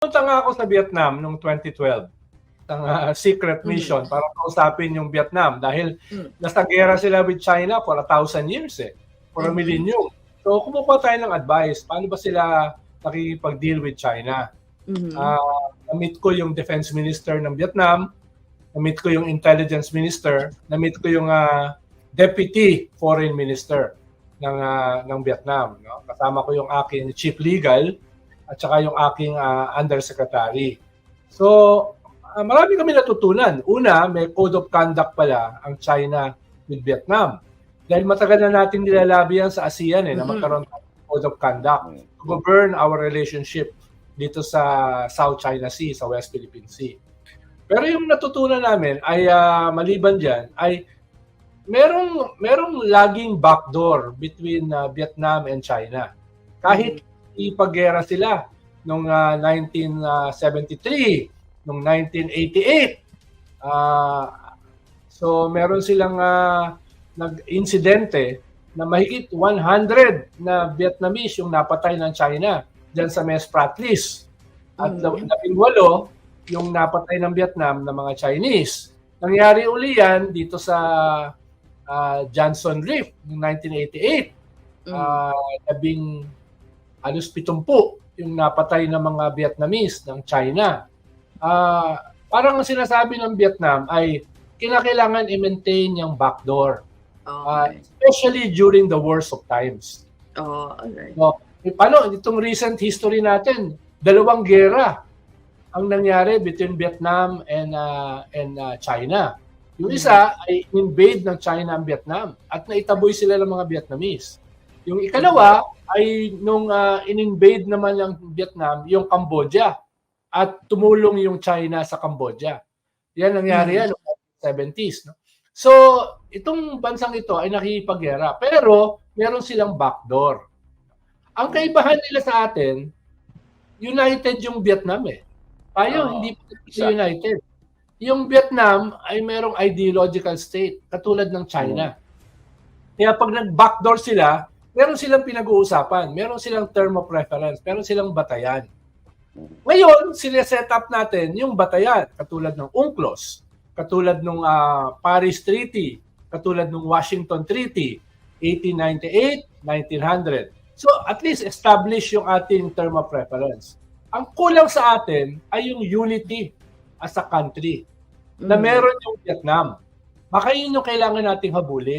Punta nga ako sa Vietnam noong 2012 ng ah, secret mission para kausapin yung Vietnam dahil Mm. nasa gera sila with China for a thousand years eh, for a Mhm. millennium. So kumukuha tayo ng advice, paano ba sila nakikipag-deal with China? Mhm. Ah, na-meet ko yung defense minister ng Vietnam, na-meet ko yung intelligence minister, na-meet ko yung ah, deputy foreign minister ng ah, ng Vietnam, no? Kasama ko yung aking chief legal at saka yung aking ah, undersecretary. So, ah, marami kami natutunan. Una, may code of conduct pala ang China with Vietnam. Dahil matagal na natin nilalabi yan sa ASEAN eh, na Mhm. magkaroon ng code of conduct to govern our relationship dito sa South China Sea, sa West Philippine Sea. Pero yung natutunan namin ay ah, maliban diyan ay merong merong laging backdoor between ah, Vietnam and China. Kahit ipaggera sila nung ah, 1973, nung 1988. ah, so meron silang ah, nag-insidente na mahigit 100 na Vietnamese yung napatay ng China diyan sa Mes Pratlis. At Mm. labing walo yung napatay ng Vietnam ng mga Chinese. Nangyari uli yan dito sa ah, Johnson Reef noong 1988. Mm. Ah, labing halos pitumpu yung napatay ng mga Vietnamese ng China. Ah, parang ang sinasabi ng Vietnam ay kinakailangan i-maintain yung backdoor. Ah, Okay. especially during the worst of times. Oh, alright. Eh, paano itong recent history natin? Dalawang gera ang nangyari between Vietnam and uh, and uh, China. Yung isa ay invade ng China ang Vietnam at naitaboy sila ng mga Vietnamese. Yung ikalawa ay nung uh, in-invade naman ng Vietnam yung Cambodia at tumulong yung China sa Cambodia. Yan nangyari Mm. yan noong 70s. No? So, itong bansang ito ay nakikipaggera pero meron silang backdoor. Ang kaibahan nila sa atin, united yung Vietnam eh. Tayo, Oo, hindi pa isa. united. Yung Vietnam ay merong ideological state, katulad ng China. Kaya pag nag-backdoor sila, meron silang pinag-uusapan, meron silang term of reference, meron silang batayan. Ngayon, sineset up natin yung batayan, katulad ng UNCLOS, katulad ng Paris Treaty, katulad ng Washington Treaty, 1898, 1900. So, at least establish yung ating term of reference. Ang kulang sa atin ay yung unity as a country na Mm. meron yung Vietnam. Baka yun yung kailangan nating habulin.